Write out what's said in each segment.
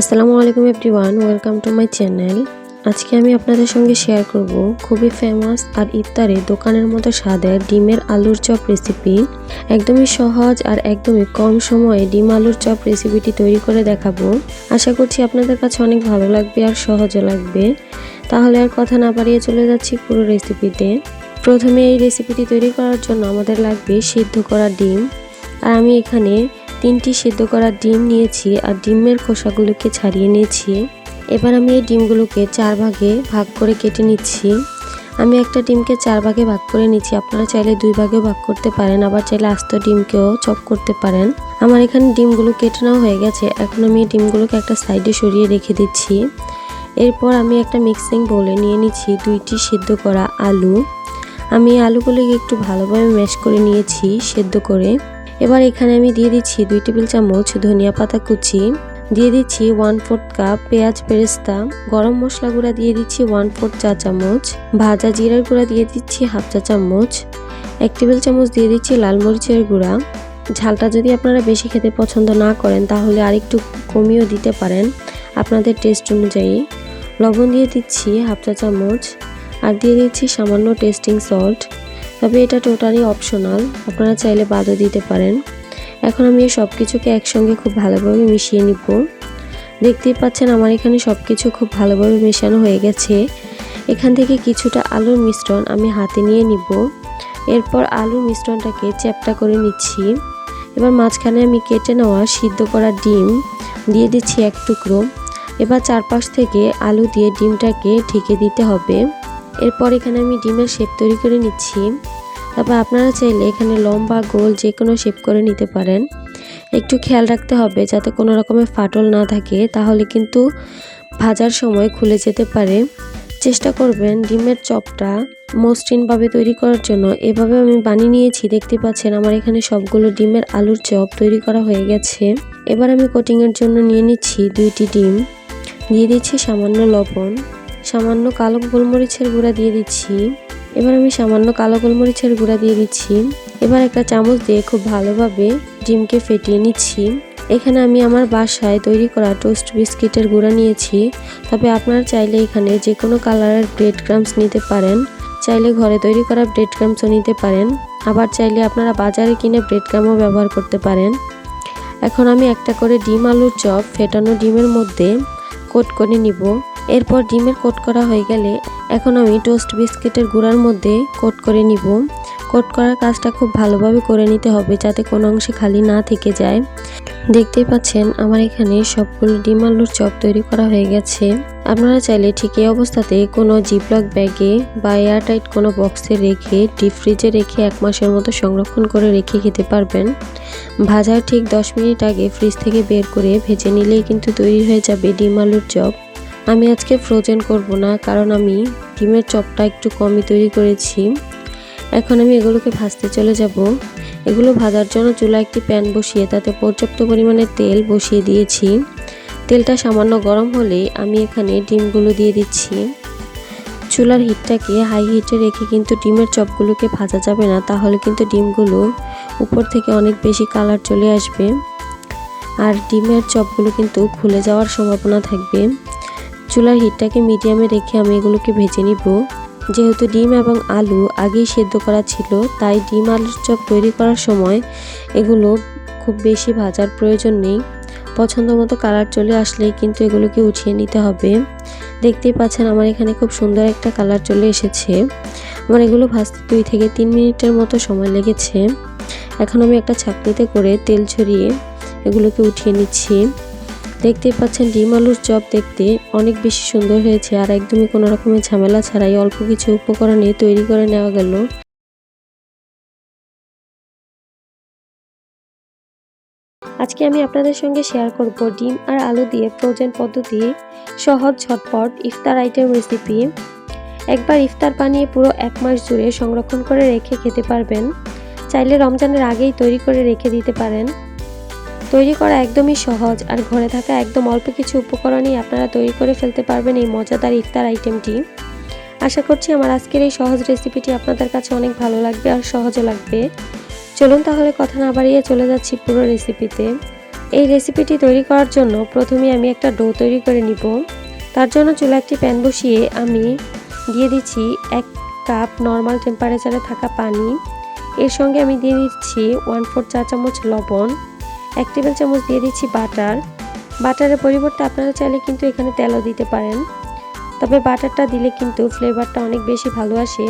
আসসালামু আলাইকুম everyone, welcome to my channel. আজকে আমি আপনাদের সঙ্গে শেয়ার করব খুবই ফেমাস আর ইফতারে দোকানের মতো স্বাদের ডিমের আলুর চপ রেসিপি একদমই সহজ আর একদমই কম সময়ে ডিম আলুর চপ রেসিপিটি তৈরি করে দেখাবো। আশা করছি আপনাদের কাছে অনেক ভালো লাগবে আর সহজও লাগবে। তাহলে আর কথা না বাড়িয়ে চলে যাচ্ছি পুরো রেসিপিতে প্রথমে এই রেসিপিটি তৈরি করার জন্য আমাদের লাগবে সিদ্ধ করা ডিম। আর আমি এখানে তিনটি সিদ্ধ করা ডিম নিয়েছি আর ডিমের খোসাগুলোকে ছাড়িয়ে নিয়েছি। এবার আমি এই ডিমগুলোকে চার ভাগে ভাগ করে কেটে নিচ্ছি। আমি একটা ডিমকে চার ভাগে ভাগ করে নিচ্ছি। আপনারা চাইলে দুই ভাগেও ভাগ করতে পারেন, আবার চাইলে আস্ত ডিমকেও চপ করতে পারেন। আমার এখানে ডিমগুলো কেটে নেওয়া হয়ে গেছে। এখন আমি এই ডিমগুলোকে একটা সাইডে সরিয়ে রেখে দিচ্ছি। এরপর আমি একটা মিক্সিং বোলে নিয়ে নিচ্ছি দুইটি সিদ্ধ করা আলু। আমি আলুগুলোকে একটু ভালোভাবে ম্যাশ করে নিয়েছি সেদ্ধ করে। এবার এখানে আমি দিয়ে দিচ্ছি দুই টেবিল চামচ ধনিয়া পাতা কুচি, দিয়ে দিচ্ছি ওয়ান ফোর্থ কাপ পেঁয়াজ বেরেস্তা গরম মশলা গুঁড়া দিয়ে দিচ্ছি ওয়ান ফোর্থ চা চামচ, ভাজা জিরার গুঁড়া দিয়ে দিচ্ছি হাফ চা চামচ, এক টেবিল চামচ দিয়ে দিচ্ছি লাল মরিচের গুঁড়া। ঝালটা যদি আপনারা বেশি খেতে পছন্দ না করেন, তাহলে আরেকটু কমিয়েও দিতে পারেন আপনাদের টেস্ট অনুযায়ী। লবণ দিয়ে দিচ্ছি হাফ চা চামচ, আর দিয়ে দিচ্ছি সামান্য টেস্টিং সল্ট তবে এটা টোটালি অপশনাল আপনারা চাইলে বাদও দিতে পারেন। এখন আমি সব কিছুকে একসঙ্গে খুব ভালোভাবে মিশিয়ে নিব। দেখতেই পাচ্ছেন আমার এখানে সব কিছু খুব ভালোভাবে মেশানো হয়ে গেছে। এখান থেকে কিছুটা আলুর মিশ্রণ আমি হাতে নিয়ে নিব। এরপর আলুর মিশ্রণটাকে চ্যাপটা করে নিচ্ছি। এবার মাঝখানে আমি কেটে নেওয়া সিদ্ধ করা ডিম দিয়ে দিচ্ছি এক টুকরো। এবার চারপাশ থেকে আলু দিয়ে ডিমটাকে ঢেকে দিতে হবে। এরপর এখানে আমি ডিমের শেপ তৈরি করে নিচ্ছি। তারপর আপনারা চাইলে এখানে লম্বা, গোল যে কোনো শেপ করে নিতে পারেন। একটু খেয়াল রাখতে হবে যাতে কোনো রকমের ফাটল না থাকে, তাহলে কিন্তু ভাজার সময় খুলে যেতে পারে। চেষ্টা করবেন ডিমের চপটা মসৃণভাবে তৈরি করার জন্য। এভাবে আমি বানিয়ে নিয়েছি, দেখতে পাচ্ছেন আমার এখানে সবগুলো ডিমের আলুর চপ তৈরি করা হয়ে গেছে। এবার আমি কোটিংয়ের জন্য নিয়ে নিচ্ছি দুইটি ডিম। দিয়ে দিচ্ছি সামান্য লবণ। সামান্য কালো গোলমরিচের গুঁড়া দিয়ে দিচ্ছি। এবার আমি সামান্য কালো গোলমরিচের গুঁড়া দিয়ে দিচ্ছি। এবার একটা চামচ দিয়ে খুব ভালোভাবে ডিমকে ফেটিয়ে নিচ্ছি। এখানে আমি আমার বাসায় তৈরি করা টোস্ট বিস্কিটের গুঁড়া নিয়েছি। তবে আপনারা চাইলে এখানে যে কোনো কালারের ব্রেড ক্রামস নিতে পারেন। চাইলে ঘরে তৈরি করা ব্রেড ক্রামসও নিতে পারেন। আবার চাইলে আপনারা বাজারে কিনে ব্রেড ক্রামও ব্যবহার করতে পারেন। এখন আমি একটা করে ডিম আলুর চপ ফেটানো ডিমের মধ্যে কোট করে নিব। এরপর ডিমের কোট করা হয়ে গেলে এখন আমি টোস্ট বিস্কিটের গুঁড়ার মধ্যে কোট করে নিব। কোট করার কাজটা খুব ভালোভাবে করে নিতে হবে যাতে কোনো অংশে খালি না থেকে যায়। দেখতেই পাচ্ছেন আমার এখানে সবগুলো ডিম আলুর চপ তৈরি করা হয়ে গেছে। আপনারা চাইলে ঠিক এই অবস্থাতে কোনো জিপলক ব্যাগে বা এয়ারটাইট কোনো বক্সে রেখে, ডিপ ফ্রিজে রেখে এক মাসের মতো সংরক্ষণ করে রেখে খেতে পারবেন। ভাজার ঠিক দশ মিনিট আগে ফ্রিজ থেকে বের করে ভেজে নিলেই কিন্তু তৈরি হয়ে যাবে ডিম আলুর চপ। আমি আজকে ফ্রোজেন করব না, কারণ আমি ডিমের চপটা একটু কমই তৈরি করেছি। এখন আমি এগুলোকে ভাজতে চলে যাব। এগুলো ভাজার জন্য চুলা একটি প্যান বসিয়ে তাতে পর্যাপ্ত পরিমাণে তেল বসিয়ে দিয়েছি। তেলটা সামান্য গরম হলে আমি এখানে ডিমগুলো দিয়ে দিচ্ছি। চুলার হিটটাকে হাই হিটে রেখে কিন্তু ডিমের চপগুলোকে ভাজা যাবে না, তাহলে কিন্তু ডিমগুলো উপর থেকে অনেক বেশি কালার চলে আসবে। আর ডিমের চপগুলো কিন্তু খুলে যাওয়ার সম্ভাবনা থাকবে। চুলার হিটটাকে মিডিয়ামে রেখে আমি এগুলোকে ভেজে নিব। যেহেতু ডিম এবং আলু আগেই সেদ্ধ করা ছিল, তাই ডিম আলুর চপ তৈরি করার সময় এগুলো খুব বেশি ভাজার প্রয়োজন নেই। পছন্দ মতো কালার চলে আসলেই কিন্তু এগুলোকে উঠিয়ে নিতে হবে। দেখতেই পাচ্ছেন আমার এখানে খুব সুন্দর একটা কালার চলে এসেছে। আমার এগুলো ভাজতে দুই থেকে তিন মিনিটের মতো সময় লেগেছে। এখন আমি একটা ছাকনিতে করে তেল ছড়িয়ে এগুলোকে উঠিয়ে নিচ্ছি। দেখতেই পাচ্ছেন ডিম আলুর চপ দেখতে অনেক বেশি সুন্দর হয়েছে আর একদমই কোনো রকমের ঝামেলা ছাড়াই অল্প কিছু উপকরণে তৈরি করে নেওয়া গেল। আজকে আমি আপনাদের সঙ্গে শেয়ার করব ডিম আর আলু দিয়ে ফ্রোজেন পদ্ধতি, সহজ ঝটপট, ইফতার আইটেম রেসিপি একবার ইফতার বানিয়ে পুরো এক মাস জুড়ে সংরক্ষণ করে রেখে খেতে পারবেন। চাইলে রমজানের আগেই তৈরি করে রেখে দিতে পারেন। তৈরি করা একদমই সহজ আর ঘরে থাকা একদম অল্প কিছু উপকরণই আপনারা তৈরি করে ফেলতে পারবেন এই মজাদার ইফতার আইটেমটি। আশা করছি আমার আজকের এই সহজ রেসিপিটি আপনাদের কাছে অনেক ভালো লাগবে আর সহজও লাগবে। চলুন তাহলে কথা না বাড়িয়ে চলে যাচ্ছি পুরো রেসিপিতে। এই রেসিপিটি তৈরি করার জন্য প্রথমে আমি একটা ডো তৈরি করে নিব। তার জন্য চুলা একটি প্যান বসিয়ে আমি দিয়ে দিচ্ছি এক কাপ নর্মাল টেম্পারেচারে থাকা পানি। এর সঙ্গে আমি দিয়ে দিচ্ছি ওয়ান ফোর চা চামচ লবণ। এক টেবিল চামচ দিয়ে দিচ্ছি বাটার। বাটারের পরিবর্তে আপনারা চাইলে কিন্তু এখানে তেলও দিতে পারেন। তবে বাটারটা দিলে কিন্তু ফ্লেভারটা অনেক বেশি ভালো আসে।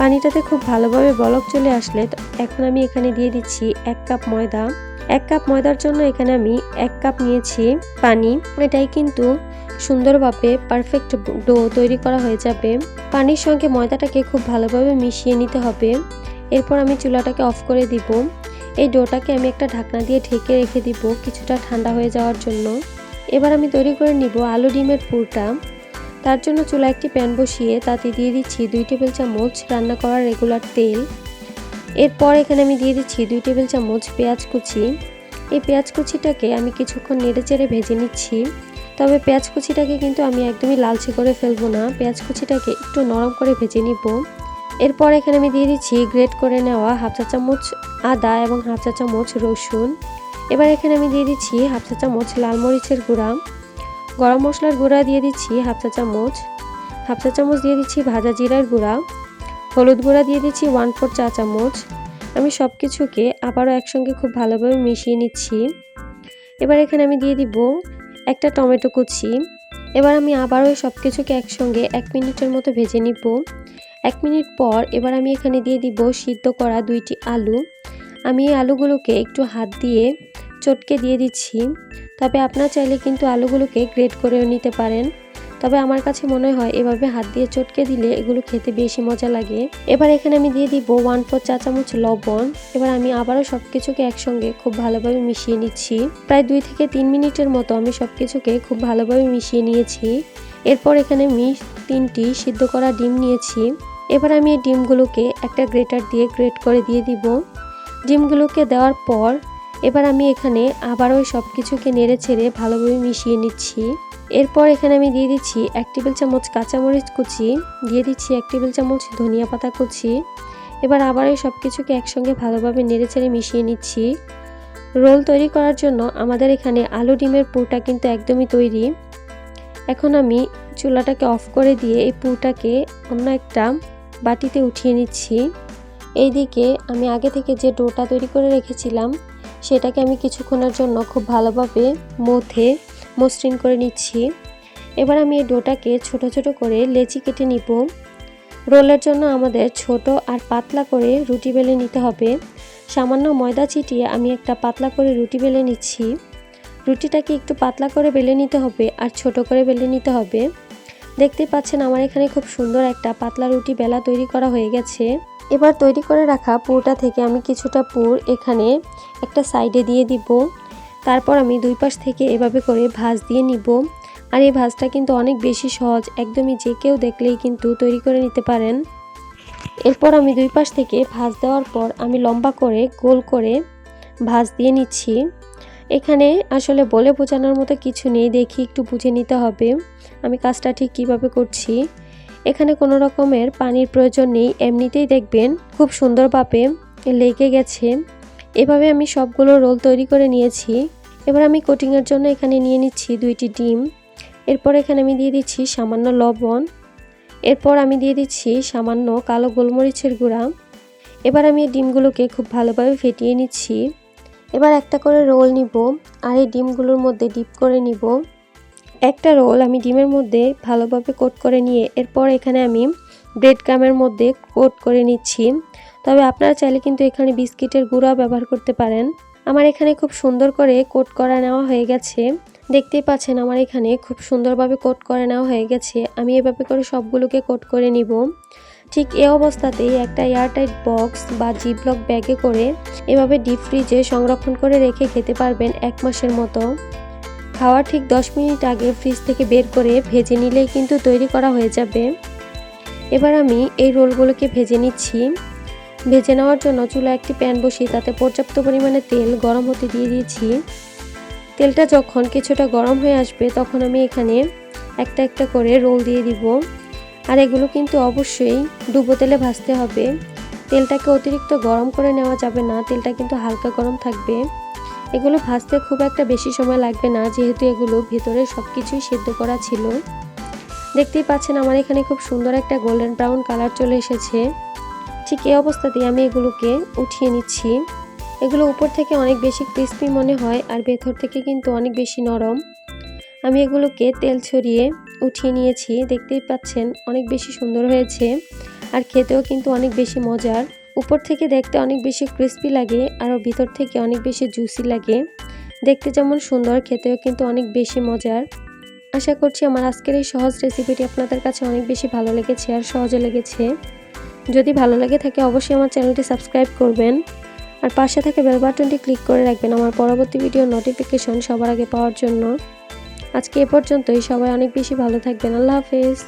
পানিটাতে খুব ভালোভাবে বলক চলে আসলে এখন আমি এখানে দিয়ে দিচ্ছি এক কাপ ময়দা। এক কাপ ময়দার জন্য এখানে আমি এক কাপ নিয়েছি পানি। এটাই কিন্তু সুন্দরভাবে পারফেক্ট ডো তৈরি করা হয়ে যাবে। পানির সঙ্গে ময়দাটাকে খুব ভালোভাবে মিশিয়ে নিতে হবে। এরপর আমি চুলাটাকে অফ করে দিব। এই ডোটাকে আমি একটা ঢাকনা দিয়ে ঢেকে রেখে দিব কিছুটা ঠান্ডা হয়ে যাওয়ার জন্য। এবার আমি তৈরি করে নিব আলু ডিমের পুরটা। তার জন্য চুলা একটি প্যান বসিয়ে তাতে দিয়ে দিচ্ছি দুই টেবিল চামচ রান্না করার রেগুলার তেল। এরপর এখানে আমি দিয়ে দিচ্ছি দুই টেবিল চামচ পেঁয়াজ কুচি। এই পেঁয়াজ কুচিটাকে আমি কিছুক্ষণ নেড়ে চেড়ে ভেজে নিচ্ছি। তবে পেঁয়াজ কুচিটাকে কিন্তু আমি একদমই লালচে করে ফেলব না। পেঁয়াজ কুচিটাকে একটু নরম করে ভেজে নিব। এরপর এখানে আমি দিয়ে দিচ্ছি গ্রেট করে নেওয়া হাফ চা চামচ আদা এবং হাফ চা চামচ রসুন। এবার এখানে আমি দিয়ে দিচ্ছি হাফ চা চামচ লাল মরিচের গুঁড়া। গরম মশলার গুঁড়া দিয়ে দিচ্ছি হাফ চা চামচ। হাফ চা চামচ দিয়ে দিচ্ছি ভাজা জিরার গুঁড়া। হলুদ গুঁড়া দিয়ে দিচ্ছি ওয়ান ফোর চা চামচ। আমি সব কিছুকে আবারও একসঙ্গে খুব ভালোভাবে মিশিয়ে নিচ্ছি। এবার এখানে আমি দিয়ে দিব একটা টমেটো কুচি। এবার আমি আবারও সব কিছুকে একসঙ্গে এক মিনিটের মতো ভেজে নিব। এক মিনিট পর এবার আমি এখানে দিয়ে দিব সিদ্ধ করা দুইটি আলু। আমি এই আলুগুলোকে একটু হাত দিয়ে চটকে দিয়ে দিচ্ছি। তবে আপনার চাইলে কিন্তু আলুগুলোকে গ্রেট করেও নিতে পারেন। তবে আমার কাছে মনে হয় এভাবে হাত দিয়ে চটকে দিলে এগুলো খেতে বেশি মজা লাগে। এবার এখানে আমি দিয়ে দিব ওয়ান ফোর চা চামচ লবণ। এবার আমি আবারও সব কিছুকে একসঙ্গে খুব ভালোভাবে মিশিয়ে নিচ্ছি। প্রায় দুই থেকে তিন মিনিটের মতো আমি সব কিছুকে খুব ভালোভাবে মিশিয়ে নিয়েছি। এরপর এখানে আমি তিনটি সিদ্ধ করা ডিম নিয়েছি। এবার আমি এই ডিমগুলোকে একটা গ্রেটার দিয়ে গ্রেট করে দিয়ে দিব। ডিমগুলোকে দেওয়ার পর এবার আমি এখানে আবারও সব কিছুকে নেড়ে ছেড়ে ভালোভাবে মিশিয়ে নিচ্ছি। এরপর এখানে আমি দিয়ে দিচ্ছি এক টেবিল চামচ কাঁচামরিচ কুচি, দিয়ে দিচ্ছি এক টেবিল চামচ ধনিয়া পাতা কুচি। এবার আবার এই সব কিছুকে একসঙ্গে ভালোভাবে নেড়ে ছেড়ে মিশিয়ে নিচ্ছি। রোল তৈরি করার জন্য আমাদের এখানে আলু ডিমের পুরটা কিন্তু একদমই তৈরি। এখন আমি চুলাটাকে অফ করে দিয়ে এই পুরটাকে অন্য একটা বাটিতে উঠিয়ে নিচ্ছি। এইদিকে আমি আগে থেকে যে ডোটা তৈরি করে রেখেছিলাম, সেটাকে আমি কিছুক্ষণের জন্য খুব ভালোভাবে মথে মসৃণ করে নিচ্ছি। এবার আমি এই ডোটাকে ছোট ছোট করে লেচি কেটে নিব। রোলের জন্য আমাদের ছোট আর পাতলা করে রুটি বেলে নিতে হবে। সামান্য ময়দা ছিটিয়ে আমি একটা পাতলা করে রুটি বেলে নিচ্ছি। রুটিটাকে একটু পাতলা করে বেলে নিতে হবে আর ছোট করে বেলে নিতে হবে। দেখতে পাচ্ছেন আমার এখানে খুব সুন্দর একটা পাতলা রুটি বেলা তৈরি করা হয়ে গেছে। এবার তৈরি করে রাখা পুরটা থেকে আমি কিছুটা পুর এখানে একটা সাইডে দিয়ে দিব। তারপর আমি দুই পাশ থেকে এভাবে করে ভাজ দিয়ে নিব। আর এই ভাজটা কিন্তু অনেক বেশি সহজ, একদমই যে কেউ দেখলেই কিন্তু তৈরি করে নিতে পারেন। এরপর আমি দুই পাশ থেকে ভাজ দেওয়ার পর আমি লম্বা করে গোল করে ভাজ দিয়ে নিচ্ছি। এখানে আসলে বলে বোঝানোর মতো কিছু নেই, দেখি একটু বুঝে নিতে হবে। আমি কাজটা ঠিক কীভাবে করছি? এখানে কোনো রকমের পানির প্রয়োজন নেই, এমনিতেই দেখবেন খুব সুন্দরভাবে লেগে গেছে। এভাবে আমি সবগুলো রোল তৈরি করে নিয়েছি। এবার আমি কোটিংয়ের জন্য এখানে নিয়ে নিচ্ছি দুইটি ডিম। এরপর এখানে আমি দিয়ে দিচ্ছি সামান্য লবণ। এরপর আমি দিয়ে দিচ্ছি সামান্য কালো গোলমরিচের গুঁড়া। এবার আমি ডিমগুলোকে খুব ভালোভাবে ফেটিয়ে নিচ্ছি। এবার একটা করে রোল নিব আর এই ডিমগুলোর মধ্যে ডিপ করে নিব। একটা রোল আমি ডিমের মধ্যে ভালোভাবে কোট করে নিয়ে এরপর এখানে আমি ব্রেড ক্রামের মধ্যে কোট করে নিচ্ছি। তবে আপনারা চাইলে কিন্তু এখানে বিস্কিটের গুঁড়া ব্যবহার করতে পারেন। আমার এখানে খুব সুন্দর করে কোট করা নেওয়া হয়ে গেছে। দেখতেই পাচ্ছেন আমার এখানে খুব সুন্দরভাবে কোট করে নেওয়া হয়ে গেছে। আমি এভাবে করে সবগুলোকে কোট করে নিব। ঠিক এ অবস্থাতেই একটা এয়ারটাইট বক্স বা জিপলক ব্যাগে করে এভাবে ডিপ ফ্রিজে সংরক্ষণ করে রেখে খেতে পারবেন এক মাসের মতো। খাওয়ার ঠিক দশ মিনিট আগে ফ্রিজ থেকে বের করে ভেজে নিলেই কিন্তু তৈরি করা হয়ে যাবে। এবার আমি এই রোলগুলোকে ভেজে নিচ্ছি। ভেজে নেওয়ার জন্য চুলা একটি প্যান বসিয়ে তাতে পর্যাপ্ত পরিমাণে তেল গরম হতে দিয়ে দিয়েছি। তেলটা যখন কিছুটা গরম হয়ে আসবে তখন আমি এখানে একটা একটা করে রোল দিয়ে দিব। আর এগুলো কিন্তু অবশ্যই ডুবো তেলে ভাজতে হবে। তেলটাকে অতিরিক্ত গরম করে নেওয়া যাবে না, তেলটা কিন্তু হালকা গরম থাকবে। এগুলো ভাজতে খুব একটা বেশি সময় লাগবে না, যেহেতু এগুলো ভেতরে সব কিছুই সেদ্ধ করা ছিল। দেখতেই পাচ্ছেন আমার এখানে খুব সুন্দর একটা গোল্ডেন ব্রাউন কালার চলে এসেছে। ঠিক এই অবস্থাতেই আমি এগুলোকে উঠিয়ে নিচ্ছি। এগুলো উপর থেকে অনেক বেশি ক্রিস্পি মনে হয়, আর ভেতর থেকে কিন্তু অনেক বেশি নরম। আমি এগুলোকে তেল ছড়িয়ে উঠিয়ে নিয়েছি। দেখতেই পাচ্ছেন, অনেক বেশি সুন্দর হয়েছে। আর খেতেও কিন্তু অনেক বেশি মজার। উপর থেকে দেখতে অনেক বেশি ক্রিস্পি লাগে, আর ভিতর থেকে অনেক বেশি জুসি লাগে। দেখতে যেমন সুন্দর, খেতেও কিন্তু অনেক বেশি মজার। আশা করছি আমার আজকের এই সহজ রেসিপিটি আপনাদের কাছে অনেক বেশি ভালো লেগেছে আর সহজে লেগেছে। যদি ভালো লেগে থাকে অবশ্যই আমার চ্যানেলটি সাবস্ক্রাইব করবেন। আর পাশে থেকে বেল বাটনটি ক্লিক করে রাখবেন আমার পরবর্তী ভিডিও নোটিফিকেশন সবার আগে পাওয়ার জন্য। আজকে এ পর্যন্তই। সবাই অনেক বেশি ভালো থাকবেন। আল্লাহ হাফেজ।